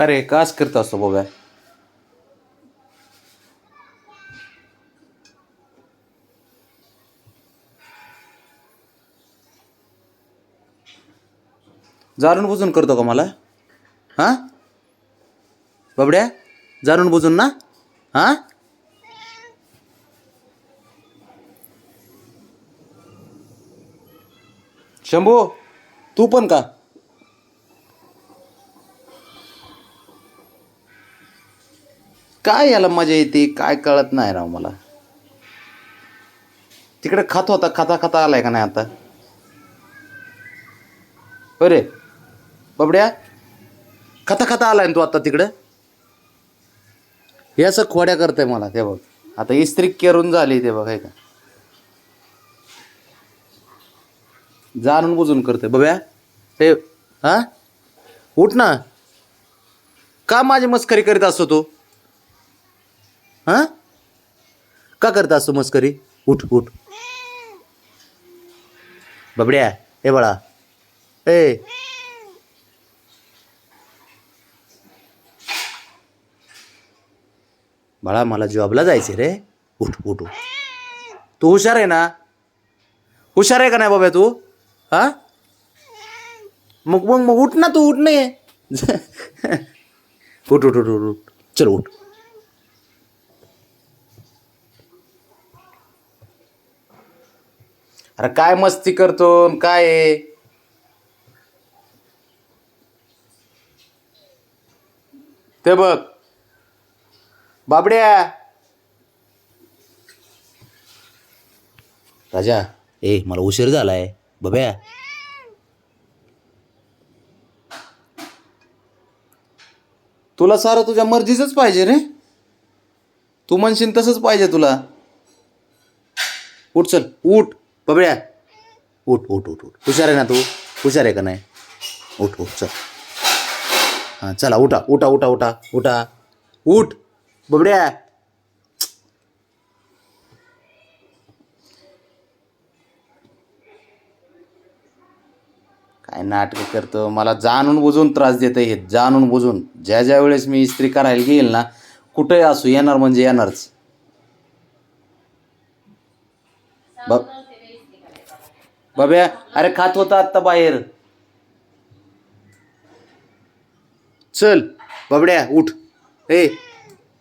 का रे काच करत असतो बघा जाणून बुजून करतो का मला? हां? बाबड्या जाणून बुजून ना? हां? शंभू तू पण का? काय याला मजा येते? काय कळत नाही राव मला. तिकडे खात होता खाता खाता आलाय का नाही आता? अरे बाबड्या खाता खाता आलाय ना तू आता तिकडं? हे असं खोड्या करतंय मला ते बघ. आता इस्त्री करून झाली ते बघ आहे का? जाणून बुजून करतोय. बघ्या हे हा? उठ ना. का माझी मस्करी करीत असतो तू? हां? का करता असतो मस्करी? उठ उठ. बबड्या ए बाळा. ए. बाळा मला जॉबला जायचे रे. उठ उठ उठ. तू हुशार आहे ना? हुशार आहे का नाही बाबा तू? हा? मग मग मग उठ ना तू उठ नाही उठ उठ उठ उठ उठ. चल उठ. अरे काय मस्ती करतो न काय आहे? ते बघ. बाबड्या. राजा ए मला उशीर झालाय. बब्या. तुला सारं तुझ्या मर्जीचंच पाहिजे रे. तू म्हणशील तसंच पाहिजे तुला. उठ चल उठ. बबड्या उठ उठ उठ उठ. हुशार आहे ना तू? हुशार आहे का नाही? उठ उठ चल. हां चला उठा उठा उठा उठा उठा. उठ बबड्या काय नाटकं करतो? मला जाणून बुजून त्रास देतं हे जाणून बुजून. ज्या ज्या वेळेस मी इस्त्री करायला घेईल ना कुठेही असू येणार म्हणजे येणारच. ब- बाब्या अरे खात होता आत्ता बाहेर. चल बाबड्या उठ. ए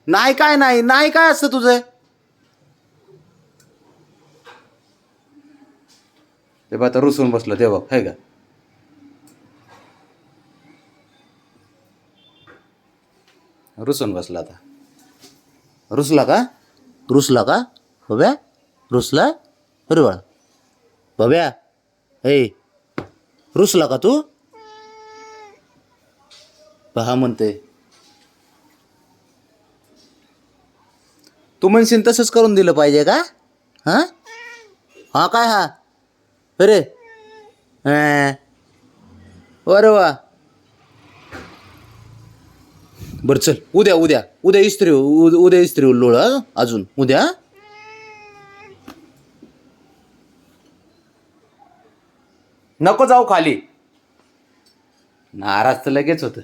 नाही काय नाही नाही काय असतं तुझं? ते बा आता रुसून बसलं ते बघ है का? रुसून बसला आता. रुसला का? रुसला का? बब्या रुसला? अरे बाळा. बब्या हे रुसला का तू? पहा म्हणते. तू म्हणशील तसंच करून दिलं पाहिजे का? हां? हा काय हा? अरे अं. अरे वा. बरं चल उद्या उद्या. उद्या इस्त्री उ- उद्या इस्त्री लोळ अजून उद्या हं? नको जाऊ खाली. नाराज तर लगेच होतं.